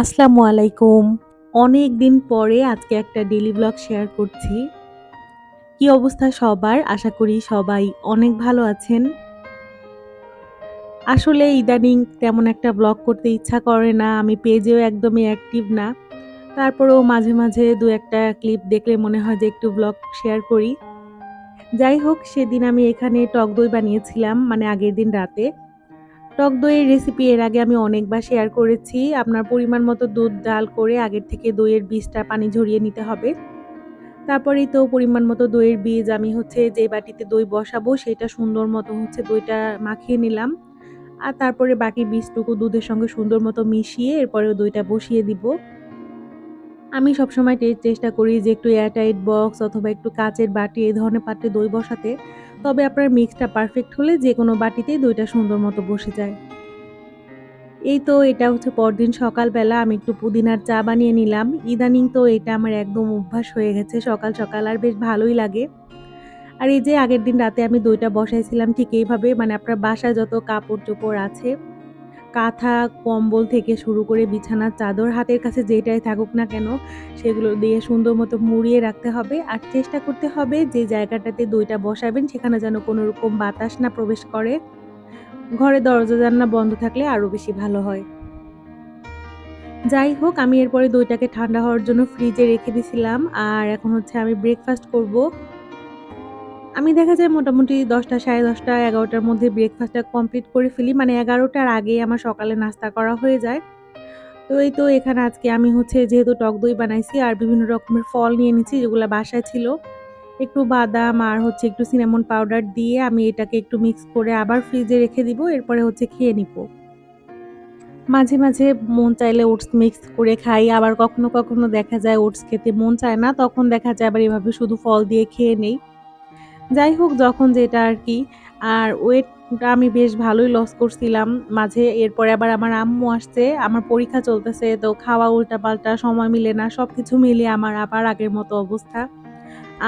আসসালামু আলাইকুম। অনেক দিন পরে আজকে একটা ডেলি ব্লগ শেয়ার করছি। কি অবস্থা সবার? আশা করি সবাই অনেক ভালো আছেন। আসলে ইদানিং তেমন একটা ব্লগ করতে ইচ্ছা করে না। আমি পেজেও একদমই অ্যাক্টিভ না। তারপরেও মাঝে, মাঝে দু একটা ক্লিপ দেখলে মনে হয় যে একটু ব্লগ শেয়ার করি। যাই হোক সেদিন আমি এখানে টক দই বানিয়েছিলাম মানে আগের দিন রাতে। টক দইয়ের রেসিপি এর আগে আমি অনেকবার শেয়ার করেছি। আপনার পরিমাণ মতো দুধ, ডাল করে আগের থেকে দইয়ের বীজটা পানি ঝরিয়ে নিতে হবে। তারপরেই তো পরিমাণ মতো দইয়ের বীজ আমি হচ্ছে যে বাটিতে দই বসাবো, সেটা সুন্দর মতো হচ্ছে দইটা মাখিয়ে নিলাম। আর তারপরে বাকি বীজটুকু দুধের সঙ্গে সুন্দর মতো মিশিয়ে এরপরে দইটা বসিয়ে দিব। আমি সবসময় চেষ্টা করি যে একটু এয়ারটাইট বক্স অথবা একটু কাচের বাটি এই ধরনের পাত্রে দই বসাতে। তবে আপনার মিক্সটা পারফেক্ট হলে যে কোনো বাটিতেই দইটা সুন্দর মতো বসে যায়। এই তো এটা হচ্ছে পরদিন সকালবেলা আমি একটু পুদিনার চা বানিয়ে নিলাম। ইদানিং তো এটা আমার একদম অভ্যাস হয়ে গেছে সকাল, সকাল আর বেশ ভালোই লাগে। আর এই যে আগের দিন রাতে আমি দইটা বসাইছিলাম ঠিক এইভাবে মানে আপনার বাসায় যত কাপড়-চোপড় আছে, কাঁথা, কম্বল থেকে শুরু করে বিছানার চাদর হাতের কাছে যেটাই থাকুক না কেন সেগুলো দিয়ে সুন্দর মতো মুড়িয়ে রাখতে হবে। আর চেষ্টা করতে হবে যে জায়গাটাতে দইটা বসাবেন সেখানে যেন কোনো রকম বাতাস না প্রবেশ করে। ঘরে দরজা জানালা বন্ধ থাকলে আরও বেশি ভালো হয়। যাই হোক আমি এরপরে দইটাকে ঠান্ডা হওয়ার জন্য ফ্রিজে রেখে দিছিলাম। আর এখন হচ্ছে আমি ব্রেকফাস্ট করব। আমি দেখা যায় মোটামুটি ১০টা ১০:৩০ ১১টার মধ্যে ব্রেকফাস্টটা কমপ্লিট করে ফেলি। মানে ১১টার আগেই আমার সকালে নাস্তা করা হয়ে যায়। তো এই তো এখানে আজকে আমি হচ্ছে যেহেতু টক দই বানাইছি আর বিভিন্ন রকমের ফল নিয়ে নিচ্ছি যেগুলা বাসায় ছিল। একটু বাদাম আর হচ্ছে একটু সিনামন পাউডার দিয়ে আমি এটাকে একটু মিক্স করে আবার ফ্রিজে রেখে দিব। এরপরে হচ্ছে খেয়ে নিব। মাঝে, মাঝে মন চাইলে ওটস মিক্স করে খাই। আবার কখনো, কখনো দেখা যায় ওটস খেতে মন চায় না। তখন দেখা যায় আবার এভাবে শুধু ফল দিয়ে খেয়ে নেই। যাই হোক যখন যেটা আর কি আর ওয়েটটা আমি বেশ ভালোই লস করছিলাম মাঝে। এরপরে আবার আমার আম্মু আসছে। আমার পরীক্ষা চলতেছে তো খাওয়া উল্টাপাল্টা সময় মিলে না। সবকিছু মিলিয়ে আমার আবার আগের মতো অবস্থা।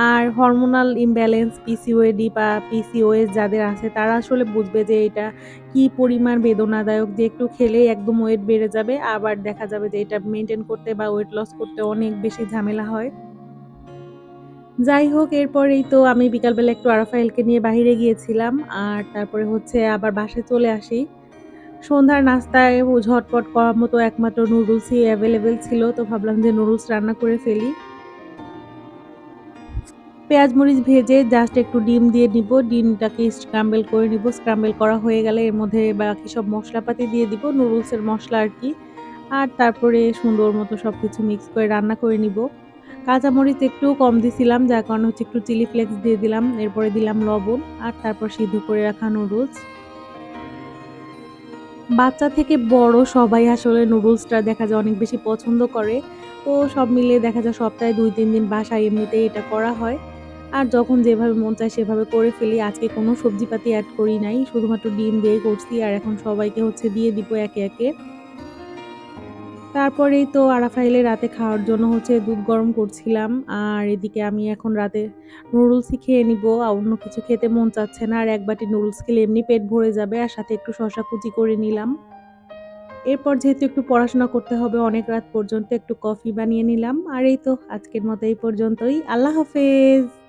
আর হরমোনাল ইমব্যালেন্স, পিসিওএডি বা পিসিওএস যাদের আছে তারা আসলে বুঝবে যে এটা কি পরিমাণ বেদনাদায়ক যে একটু খেলেই একদম ওয়েট বেড়ে যাবে। আবার দেখা যাবে যে এটা মেইনটেইন করতে বা ওয়েট লস করতে অনেক বেশি ঝামেলা হয়। যাই হোক এরপরেই তো আমি বিকালবেলা একটু আরাফায়েলকে নিয়ে বাহিরে গিয়েছিলাম। আর তারপরে হচ্ছে আবার বাসায় চলে আসি। সন্ধ্যার নাস্তায় ঝটপট করার মতো একমাত্র নুডলসই অ্যাভেলেবেল ছিল। তো ভাবলাম যে নুডলস রান্না করে ফেলি। পেঁয়াজ মরিচ ভেজে জাস্ট একটু ডিম দিয়ে নিব। ডিমটাকে স্ক্রাম্বেল করে নিব। স্ক্রাম্বেল করা হয়ে গেলে এর মধ্যে বাকি সব মশলাপাতি দিয়ে দিব। নুডলসের মসলা আরকি। আর তারপরে সুন্দর মতো সবকিছু মিক্স করে রান্না করে নিব। কাঁচামরিচ একটু কম দিছিলাম যার কারণে হচ্ছে একটু চিলি ফ্লেক্স দিয়ে দিলাম। এরপরে দিলাম লবণ আর তারপর সিদ্ধ করে রাখা নুডলস। বাচ্চা থেকে বড় সবাই আসলে নুডলসটা দেখা যায় অনেক বেশি পছন্দ করে। তো সব মিলিয়ে দেখা যায় সপ্তাহে ২-৩ দিন বাসায় এমনিতেই এটা করা হয়। আর যখন যেভাবে মন চায় সেভাবে করে ফেলি। আজকে কোনো সবজিপাতি অ্যাড করি নাই। শুধুমাত্র ডিম দিয়েই করছি। আর এখন সবাইকে হচ্ছে দিয়ে দিব একে, একে। তারপরেই তো আরাফাইলে রাতে খাওয়ার জন্য হচ্ছে দুধ গরম করছিলাম। আর এদিকে আমি এখন রাতে নুডলসই খেয়ে নিব। আর অন্য কিছু খেতে মন চাচ্ছে না। আর এক বাটি নুডলস খেলে এমনি পেট ভরে যাবে। আর সাথে একটু শসা কুচি করে নিলাম। এরপর যেহেতু একটু পড়াশোনা করতে হবে অনেক রাত পর্যন্ত, একটু কফি বানিয়ে নিলাম। আর এই তো আজকের মতো এই পর্যন্তই। আল্লাহ হাফেজ।